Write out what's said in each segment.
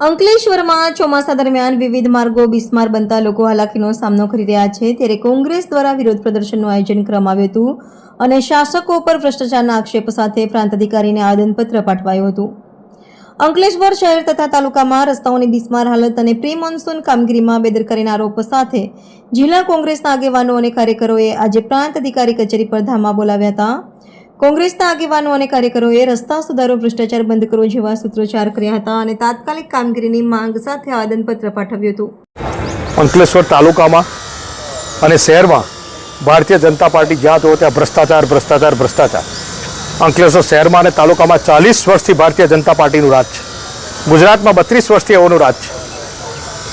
અંકલેશ્વરમાં ચોમાસા દરમિયાન વિવિધ માર્ગો બિસ્માર બનતા લોકો હાલાકીનો સામનો કરી રહ્યા છે. ત્યારે કોંગ્રેસ દ્વારા વિરોધ પ્રદર્શનનું આયોજન કરવામાં આવ્યું હતું અને શાસકો પર ભ્રષ્ટાચારના આક્ષેપ સાથે પ્રાંત અધિકારીને આવેદનપત્ર પાઠવાયું હતું. અંકલેશ્વર શહેર તથા તાલુકામાં રસ્તાઓની બિસ્માર હાલત અને પ્રી મોન્સૂન કામગીરીમાં બેદરકારીના આરોપ સાથે જિલ્લા કોંગ્રેસના આગેવાનો અને કાર્યકરોએ આજે પ્રાંત અધિકારી કચેરી પર ધામા બોલાવ્યા હતા. કોંગ્રેસના આગેવાનો અને કાર્યકરોએ રસ્તા સુધારો, ભ્રષ્ટાચાર બંધ કરો જેવા સૂત્રોચ્ચાર કર્યા હતા અને તાત્કાલિક કામગીરીની માંગ સાથે આવેદનપત્ર પાઠવ્યું હતું. અંકલેશ્વર તાલુકામાં અને શહેરમાં ભારતીય જનતા પાર્ટી જ્યાં તો ત્યાં ભ્રષ્ટાચાર ભ્રષ્ટાચાર ભ્રષ્ટાચાર. અંકલેશ્વર શહેરમાં અને તાલુકામાં ચાલીસ વર્ષથી ભારતીય જનતા પાર્ટીનું રાજ છે. ગુજરાતમાં બત્રીસ વર્ષથી એઓનું રાજ છે.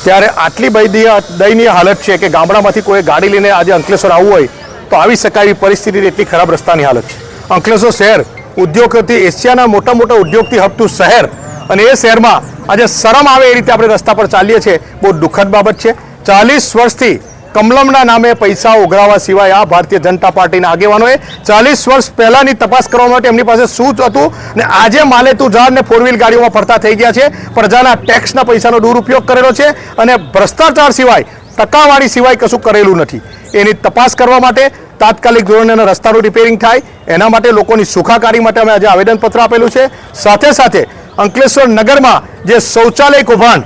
ત્યારે આટલી દયનીય દયનીય હાલત છે કે ગામડામાંથી કોઈ ગાડી લઈને આજે અંકલેશ્વર આવવું હોય તો આવી શકાય એવી પરિસ્થિતિ એટલી ખરાબ રસ્તાની હાલત છે. અંકલેશ્વર શહેર ઉદ્યોગથી એશિયાના મોટા મોટા ઉદ્યોગથી હપતું શહેર. અને એ શહેરમાં આજે શરમ આવે એ રીતે આપણે રસ્તા પર ચાલીએ છીએ. બહુ દુઃખદ બાબત છે. ચાલીસ વર્ષથી કમલમના નામે પૈસા ઉઘરાવા સિવાય આ ભારતીય જનતા પાર્ટીના આગેવાનોએ ચાલીસ વર્ષ પહેલાંની તપાસ કરવા માટે એમની પાસે શું હતું ને આજે માલેતું ઝાડ ને ફોર વ્હીલ ગાડીઓમાં ફરતા થઈ ગયા છે. પ્રજાના ટેક્સના પૈસાનો દુરુપયોગ કરેલો છે. અને ભ્રષ્ટાચાર સિવાય ટકાવારી સિવાય કશું કરેલું નથી. એની તપાસ કરવા માટે તાત્કાલિક ધોરણે એના રસ્તાનું રિપેરિંગ થાય. એના માટે લોકોની સુખાકારી માટે અમે આજે આવેદનપત્ર આપેલું છે. સાથે સાથે અંકલેશ્વર નગરમાં જે શૌચાલય કૌભાંડ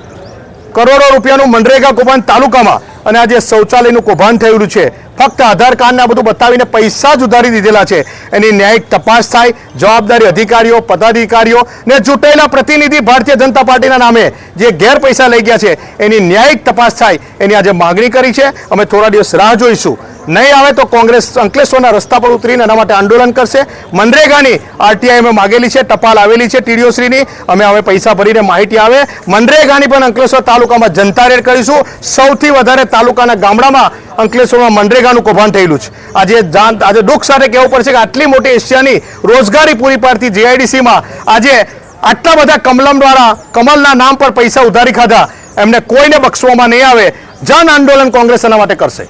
કરોડો રૂપિયાનું મનરેગા કૌભાંડ તાલુકામાં અને આ જે શૌચાલયનું કૌભાંડ થયેલું છે. ફક્ત આધાર કાર્ડને બધું બતાવીને પૈસા જ ઉધારી દીધેલા છે. એની ન્યાયિક તપાસ થાય, જવાબદારી અધિકારીઓ, પદાધિકારીઓ ને ચૂંટાયેલા પ્રતિનિધિ ભારતીય જનતા પાર્ટીના નામે જે ગેર પૈસા લઈ ગયા છે, એની ન્યાયિક તપાસ થાય. એની આજે માગણી કરી છે. અમે થોડા દિવસ રાહ જોઈશું. નહીં આવે તો કોંગ્રેસ અંકલેશ્વરના રસ્તા પર ઉતરીને એના માટે આંદોલન કરશે. મનરેગાની આરટીઆઈ અમે માગેલી છે, ટપાલ આવેલી છે ટીડીઓશ્રીની અમે હવે પૈસા ભરીને માહિતી આવે. મનરેગાની પણ અંકલેશ્વર તાલુકામાં જનતા રેડ કરીશું. સૌથી વધારે તાલુકાના ગામડામાં અંકલેશ્વરમાં મનરેગાનું કૌભાંડ થયેલું છે. આજે જાણ આજે દુઃખ સાથે કહેવું પડશે કે આટલી મોટી એશિયાની રોજગારી પૂરી પાડતી જેઆઈડીસીમાં આજે આટલા બધા કમલમ દ્વારા કમલના નામ પર પૈસા ઉધારી ખાધા. એમને કોઈને બક્ષવામાં નહીં આવે. જન આંદોલન કોંગ્રેસ એના માટે કરશે.